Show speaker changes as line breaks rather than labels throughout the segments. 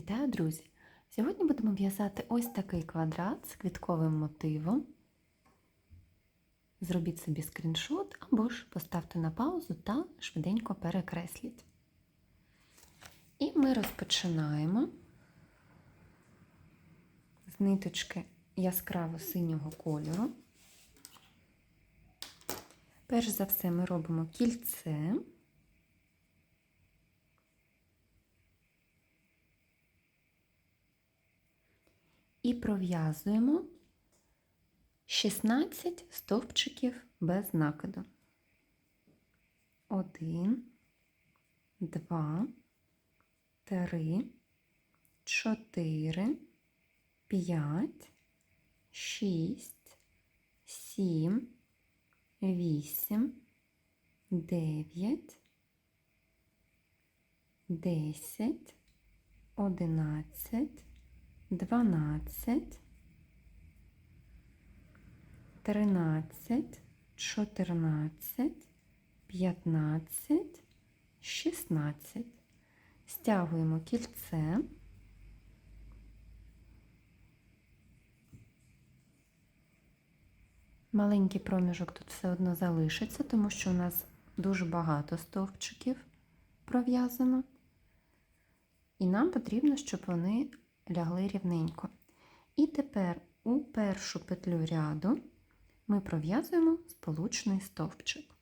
Вітаю, друзі! Сьогодні будемо в'язати ось такий квадрат з квітковим мотивом. Зробіть собі скріншот або ж поставте на паузу та швиденько перекресліть. І ми розпочинаємо з ниточки яскраво синього кольору. Перш за все ми робимо кільце. І пров'язуємо 16 стовпчиків без накиду. 1, 2, 3, 4, 5, 6, 7, 8, 9, 10, 11, 12, 13, 14, 15, 16. Стягуємо кільце. Маленький проміжок тут все одно залишиться, тому що у нас дуже багато стовпчиків пров'язано. І нам потрібно, щоб вони лягли рівненько. І тепер у першу петлю ряду ми пров'язуємо сполучний стовпчик.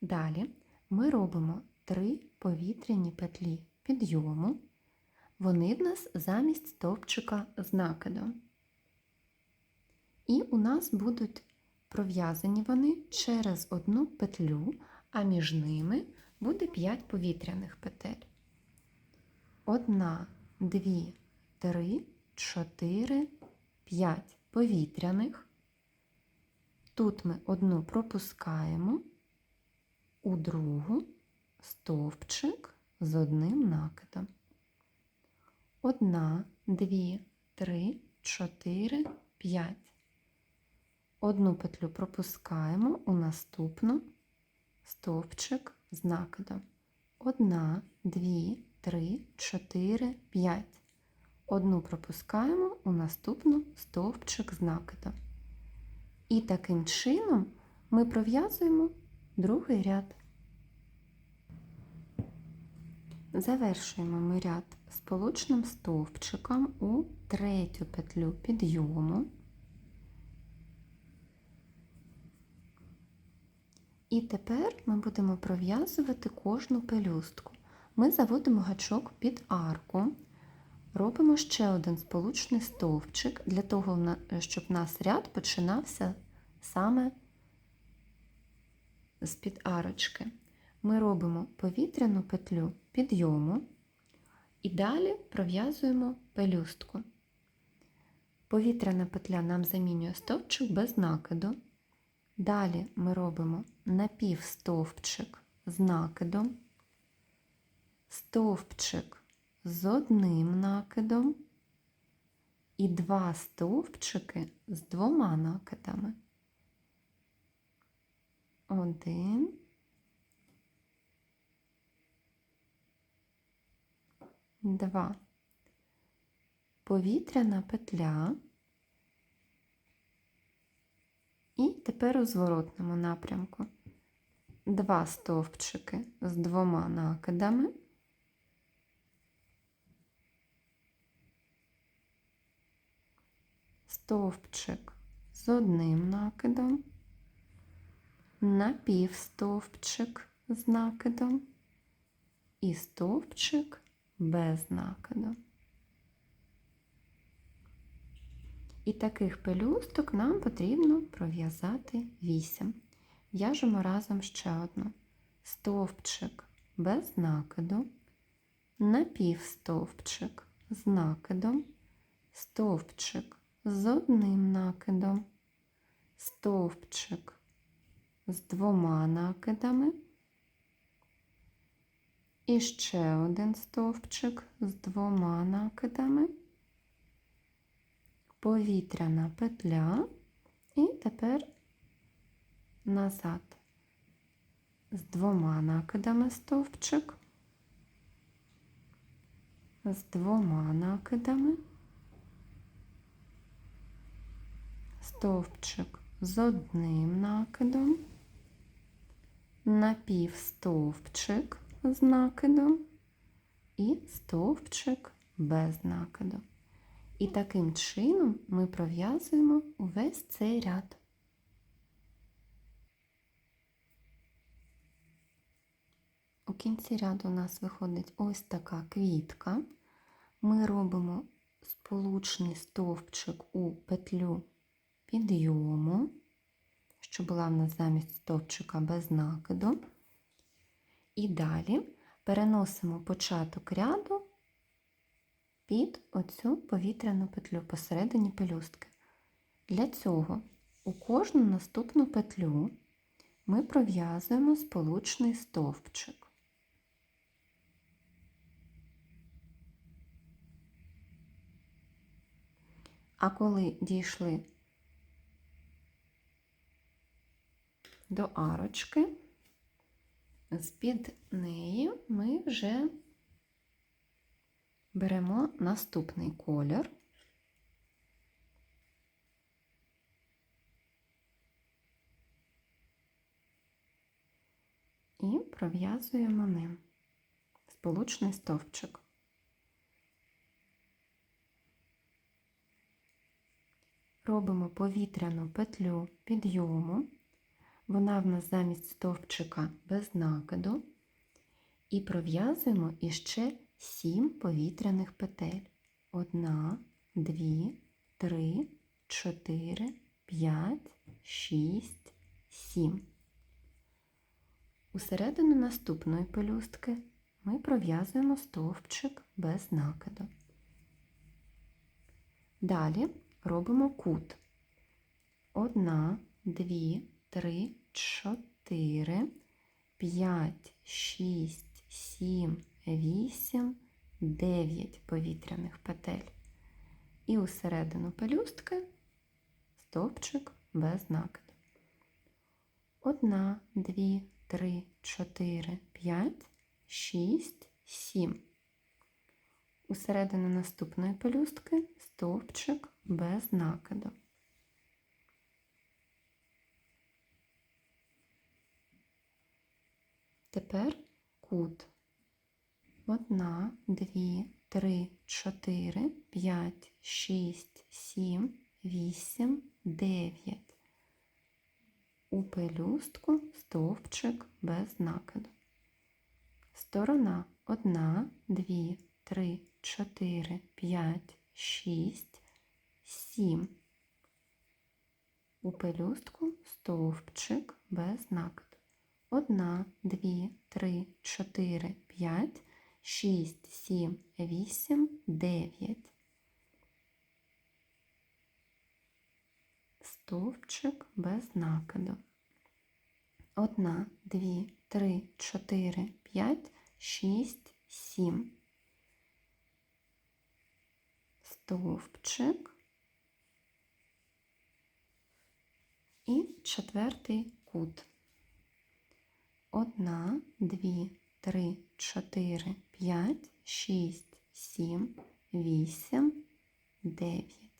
Далі ми робимо три повітряні петлі підйому. Вони в нас замість стовпчика з накидом. І у нас будуть пров'язані вони через одну петлю, а між ними буде 5 повітряних петель. Одна, дві, три, чотири, п'ять повітряних. Тут ми одну пропускаємо, у другу стовпчик з одним накидом. Одна, дві, три, чотири, п'ять. Одну петлю пропускаємо у наступну стовпчик з накидом. Одна, дві, 3, 4, 5. Одну пропускаємо у наступну стовпчик з накидом. І таким чином ми пров'язуємо другий ряд. Завершуємо ми ряд сполучним стовпчиком у третю петлю підйому. І тепер ми будемо пров'язувати кожну пелюстку. Ми заводимо гачок під арку, робимо ще один сполучний стовпчик для того, щоб нас ряд починався саме з-під арочки. Ми робимо повітряну петлю підйому і далі пров'язуємо пелюстку. Повітряна петля нам замінює стовпчик без накиду. Далі ми робимо напівстовпчик з накидом стовпчик з одним накидом і два стовпчики з двома накидами. Один. Два. Повітряна петля. І тепер у зворотному напрямку два стовпчики з двома накидами. Стовпчик з одним накидом, напівстовпчик з накидом і стовпчик без накиду. І таких пелюсток нам потрібно пров'язати 8. В'яжемо разом ще одну. Стовпчик без накиду, напівстовпчик з накидом, стовпчик з одним накидом, стовпчик з двома накидами. І ще один стовпчик з двома накидами, повітряна петля, і тепер назад. З двома накидами стовпчик, з двома накидами, стовпчик з одним накидом, напівстовпчик з накидом і стовпчик без накиду. І таким чином ми пров'язуємо увесь цей ряд. У кінці ряду у нас виходить ось така квітка. Ми робимо сполучний стовпчик у петлю підйому, що була в нас замість стовпчика без накиду. І далі переносимо початок ряду під оцю повітряну петлю посередині пелюстки. Для цього у кожну наступну петлю ми пров'язуємо сполучний стовпчик. А коли дійшли до арочки, з-під неї ми вже беремо наступний колір. І пров'язуємо ним сполучний стовпчик. Робимо повітряну петлю підйому, вона в нас замість стовпчика без накиду, і пров'язуємо іще 7 повітряних петель. Одна, дві, три, чотири, п'ять, шість, сім. Усередину наступної пелюстки ми пров'язуємо стовпчик без накиду. Далі робимо кут. Одна, дві, три, чотири, п'ять, шість, сім, вісім, дев'ять повітряних петель. І у середину пелюстки стовпчик без накиду. Одна, дві, три, чотири, п'ять, шість, сім. У середину наступної пелюстки стовпчик без накиду. Тепер кут. Одна, дві, три, чотири, п'ять, шість, сім, вісім, дев'ять. У пелюстку стовпчик без накиду. Сторона одна, дві, три, чотири, п'ять, шість, сім. У пелюстку стовпчик без накиду. Одна, дві, три, чотири, п'ять, шість, сім, вісім, дев'ять. Стовпчик без накиду. Одна, дві, три, чотири, п'ять, шість, сім. Стовпчик. І четвертий кут. Одна, дві, три, чотири, п'ять, шість, сім, вісім, дев'ять.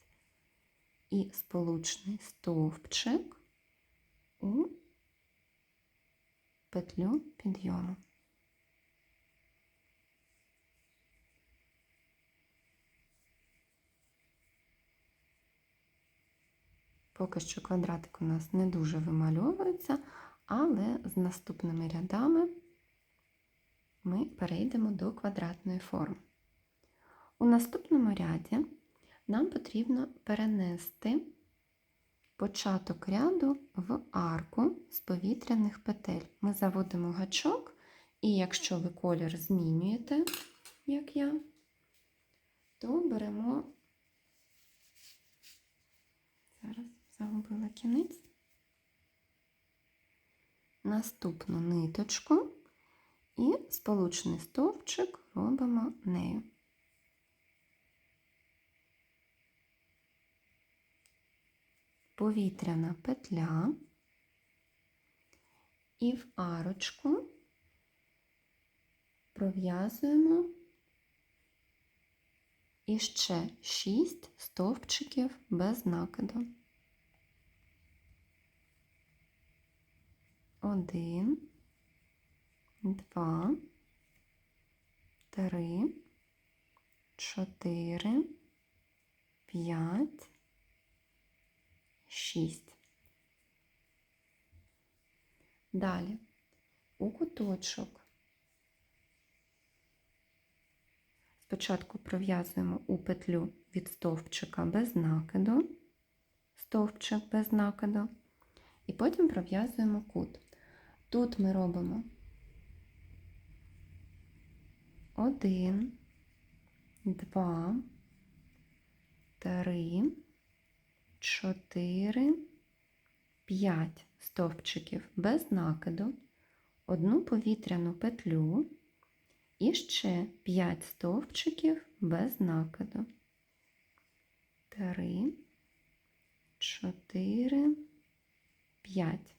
І сполучний стовпчик у петлю підйому. Поки що квадратик у нас не дуже вимальовується, але з наступними рядами ми перейдемо до квадратної форми. У наступному ряді нам потрібно перенести початок ряду в арку з повітряних петель. Ми заводимо гачок, і якщо ви колір змінюєте, як я, то беремо, зараз загубила кінець, наступну ниточку і сполучний стовпчик робимо нею. Повітряна петля і в арочку пров'язуємо І ще 6 стовпчиків без накиду. Один, два, три, чотири, п'ять, шість. Далі. У куточок. Спочатку пров'язуємо у петлю від стовпчика без накиду, стовпчик без накиду, і потім пров'язуємо кут. Тут ми робимо один, два, три, чотири, п'ять стовпчиків без накиду, одну повітряну петлю і ще 5 стовпчиків без накиду. Три, чотири, п'ять.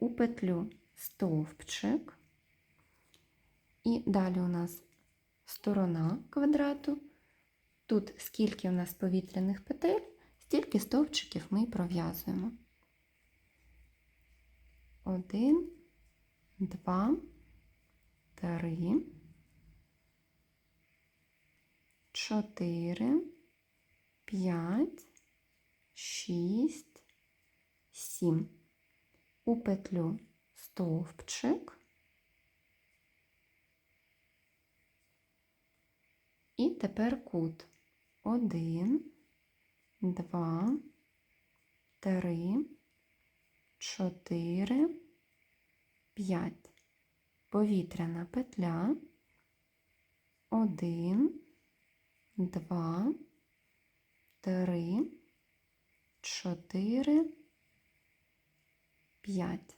У петлю стовпчик. І далі у нас сторона квадрату. Тут скільки у нас повітряних петель, стільки стовпчиків ми пров'язуємо. Один, два, три, чотири, п'ять, шість, сім. У петлю стовпчик. І тепер кут. Один, два, три, чотири, п'ять. Повітряна петля. Один, два, три, чотири, п'ять.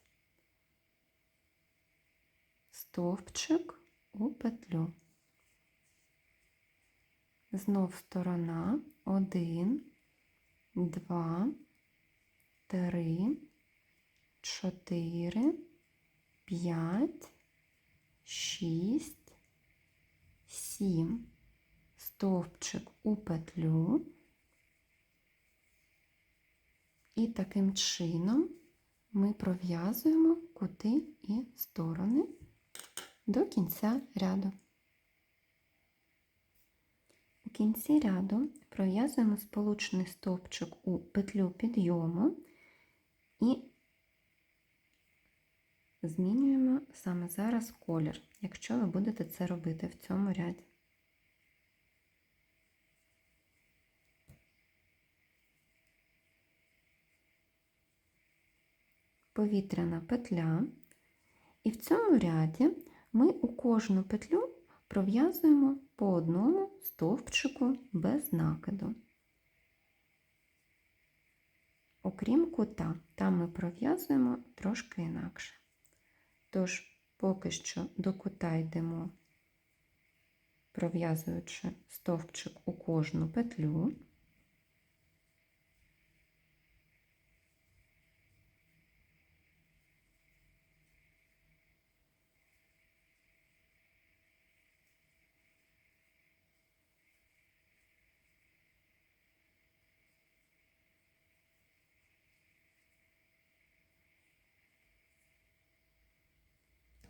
Стовпчик у петлю. Знов сторона. Один, два, три, чотири, п'ять, шість, сім. Стовпчик у петлю. І таким чином ми пров'язуємо кути і сторони до кінця ряду. У кінці ряду пров'язуємо сполучний стовпчик у петлю підйому і змінюємо саме зараз колір, якщо ви будете це робити в цьому ряді. Повітряна петля, і в цьому ряді ми у кожну петлю пров'язуємо по одному стовпчику без накиду. Окрім кута, там ми пров'язуємо трошки інакше. Тож, поки що до кута йдемо, пров'язуючи стовпчик у кожну петлю.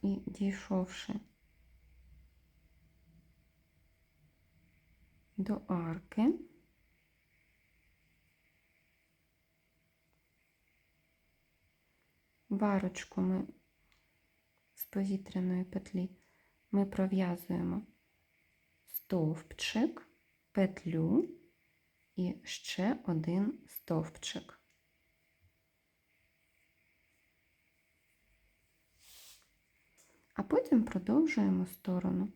І дійшовши до арки, варочку ми з повітряної петлі ми пров'язуємо стовпчик, петлю і ще один стовпчик. А потім продовжуємо сторону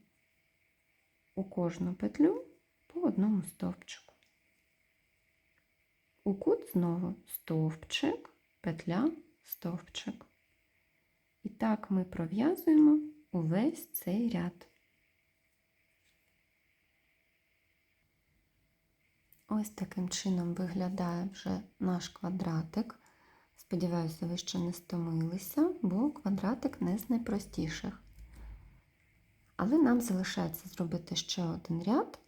у кожну петлю по одному стовпчику. У кут знову стовпчик, петля, стовпчик. І так ми пров'язуємо увесь цей ряд. Ось таким чином виглядає вже наш квадратик. Сподіваюся, ви ще не стомилися, бо квадратик не з найпростіших. Але нам залишається зробити ще один ряд.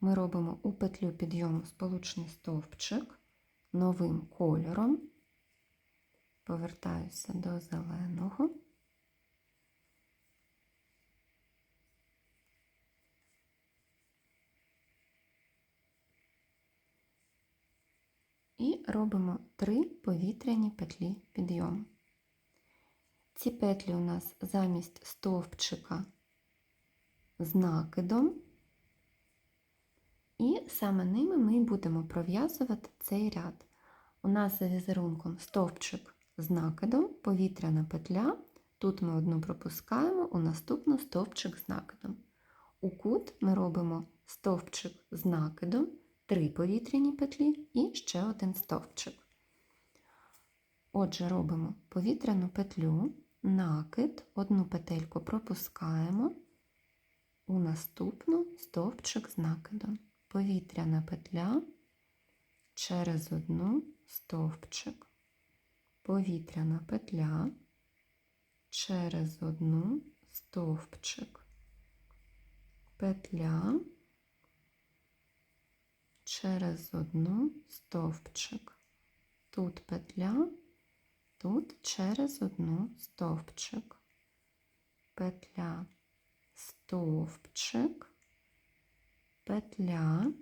ми робимо у петлю підйому сполучний стовпчик новим кольором. Повертаюся до зеленого. І робимо три повітряні петлі підйому. Ці петлі у нас замість стовпчика з накидом, і саме ними ми будемо пров'язувати цей ряд. У нас за візерунком стовпчик з накидом, повітряна петля. Тут ми одну пропускаємо, у наступну стовпчик з накидом. У кут ми робимо стовпчик з накидом, три повітряні петлі і ще один стовпчик. Отже, робимо повітряну петлю, накид, одну петельку пропускаємо, у наступну стовпчик з накидом. Повітряна петля через одну стовпчик, повітряна петля через одну стовпчик, петля через одну стовпчик. Тут петля, тут через одну стовпчик, петля, стовпчик, петля,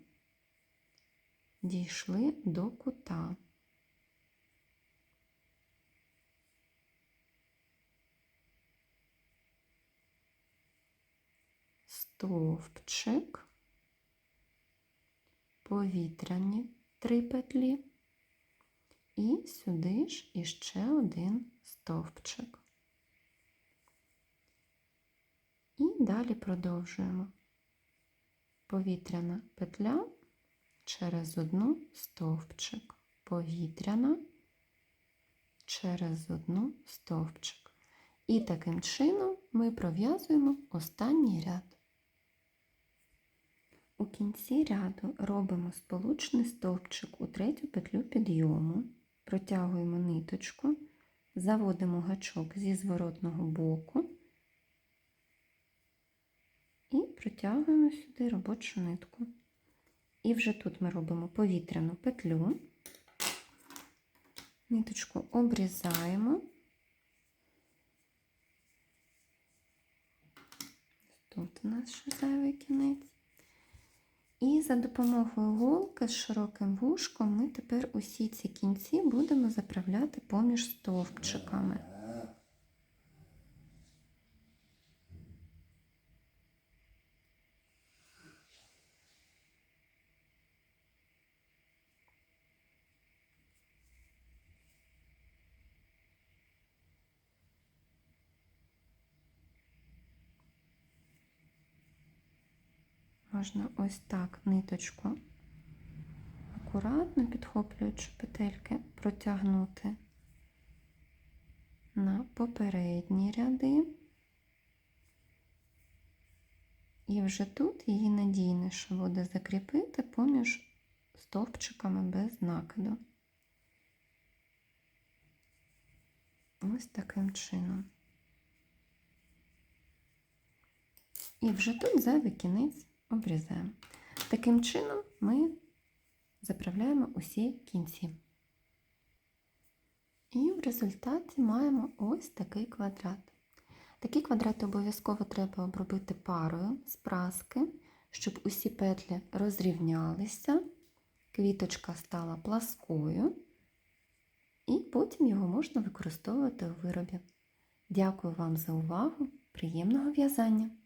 дійшли до кута. Стовпчик, повітряні три петлі, і сюди ж іще один стовпчик. І далі продовжуємо. Повітряна петля через одну стовпчик, повітряна через одну стовпчик. І таким чином ми пров'язуємо останній ряд. У кінці ряду робимо сполучний стовпчик у третю петлю підйому, протягуємо ниточку, заводимо гачок зі зворотного боку і протягуємо сюди робочу нитку. І вже тут ми робимо повітряну петлю, ниточку обрізаємо. Тут у нас ще зайвий кінець. І за допомогою голки з широким вушком ми тепер усі ці кінці будемо заправляти поміж стовпчиками. Можна ось так ниточку акуратно підхоплюючи петельки, протягнути на попередні ряди. І вже тут її надійніше буде закріпити поміж стовпчиками без накиду. Ось таким чином. І вже тут зайвий кінець обрізаємо. Таким чином ми заправляємо усі кінці. І в результаті маємо ось такий квадрат. Такі квадрати обов'язково треба обробити парою з праски, щоб усі петлі розрівнялися, квіточка стала пласкою, і потім його можна використовувати у виробі. Дякую вам за увагу! Приємного в'язання!